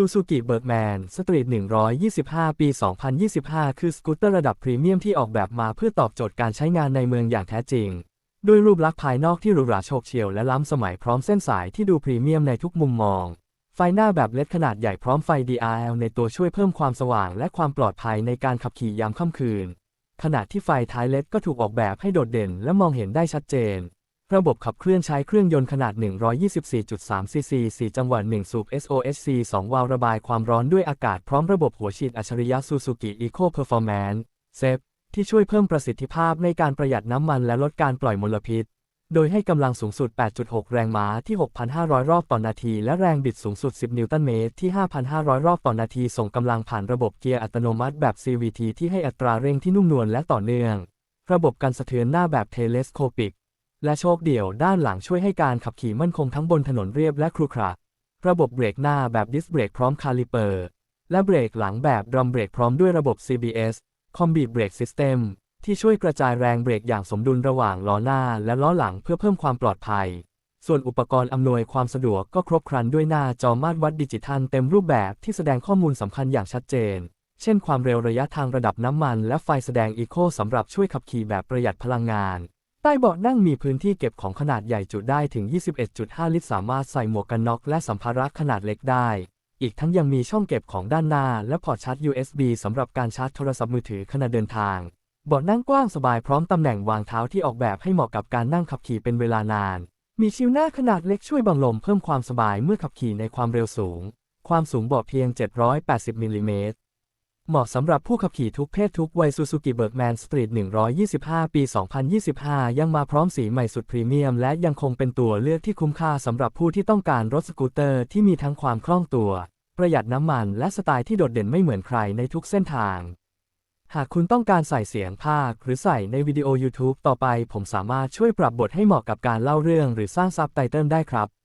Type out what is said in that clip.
ซูซูกิเบิร์กแมนสตรีท125 ปี 2025 คือสกูตเตอร์ระดับพรีเมียมที่ออกแบบมาเพื่อตอบโจทย์การใช้งานในเมืองอย่างแท้จริง ด้วยรูปลักษณ์ภายนอกที่หรูหราโฉบเฉี่ยวและล้ำสมัยพร้อมเส้นสายที่ดูพรีเมียมในทุกมุมมอง ไฟหน้าแบบเล็ดขนาดใหญ่พร้อมไฟ DRL ในตัวช่วยเพิ่มความสว่างและความปลอดภัยในการขับขี่ยามค่ำคืน ขณะที่ไฟท้ายเล็ดก็ถูกออกแบบให้โดดเด่นและมองเห็นได้ชัดเจน ระบบขับเคลื่อนใช้เครื่องยนต์ขนาด 124.3 ซีซี 4 จังหวะ1สูบ SOHC 2 วาล์วระบายความร้อนด้วยอากาศพร้อมระบบหัวฉีดอัจฉริยะ Suzuki Eco Performance SEP ที่ช่วยเพิ่มประสิทธิภาพในการประหยัดน้ำมันและลดการปล่อยมลพิษ โดยให้กำลังสูงสุด 8.6 แรงม้าที่ 6,500 รอบต่อนาที และแรงบิดสูงสุด 10 นิวตันเมตรที่ 5,500 รอบต่อนาที ส่งกำลังผ่านระบบเกียร์อัตโนมัติแบบ CVT ที่ให้อัตราเร่งที่นุ่มนวลและต่อเนื่อง ระบบกันสะเทือนหน้าแบบเทเลสโคปิก และโชคเดี่ยวด้านหลังช่วยให้การขับขี่มั่นคงทั้งบนถนนเรียบและครุขระ ระบบเบรกหน้าแบบดิสเบรกพร้อมคาลิเปอร์ และเบรกหลังแบบดรัมเบรกพร้อมด้วยระบบ CBS Combi Brake System ที่ช่วยกระจายแรงเบรกอย่างสมดุลระหว่างล้อหน้าและล้อหลังเพื่อเพิ่มความปลอดภัย ส่วนอุปกรณ์อำนวยความสะดวกก็ครบครันด้วยหน้าจอมาตรวัดดิจิทัลเต็มรูปแบบที่แสดงข้อมูลสำคัญอย่างชัดเจน เช่นความเร็วระยะทางระดับน้ำมัน และไฟแสดงอีโคสำหรับช่วยขับขี่แบบประหยัดพลังงาน ใต้เบาะนั่งมีพื้นที่เก็บของขนาดใหญ่จุได้ถึง 21.5 ลิตร สามารถใส่หมวกกันน็อกและสัมภาระขนาดเล็กได้ อีกทั้งยังมีช่องเก็บของด้านหน้า และพอร์ตชาร์จ USB สำหรับการชาร์จโทรศัพท์มือถือขณะเดินทาง เบาะนั่งกว้างสบายพร้อมตำแหน่งวางเท้าที่ออกแบบให้เหมาะกับการนั่งขับขี่เป็นเวลานาน มีชิวหน้าขนาดเล็กช่วยบังลมเพิ่มความสบายเมื่อขับขี่ในความเร็วสูง ความสูงเบาะเพียง 780มิลลิเมตร เหมาะสำหรับผู้ขับขี่ทุกเพศทุกวัย Suzuki Bergman Street 125 ปี 2025 ยังมาพร้อมสีใหม่สุดพรีเมียม และยังคงเป็นตัวเลือกที่คุ้มค่าสำหรับผู้ที่ต้องการรถสกูตเตอร์ที่มีทั้งความคล่องตัว ประหยัดน้ำมันและสไตล์ที่โดดเด่นไม่เหมือนใครในทุกเส้นทาง หากคุณต้องการใส่เสียงภาค หรือใส่ในวิดีโอ YouTube ต่อไป ผมสามารถช่วยปรับบทให้เหมาะกับการเล่าเรื่อง หรือสร้างซับไตเติลได้ครับ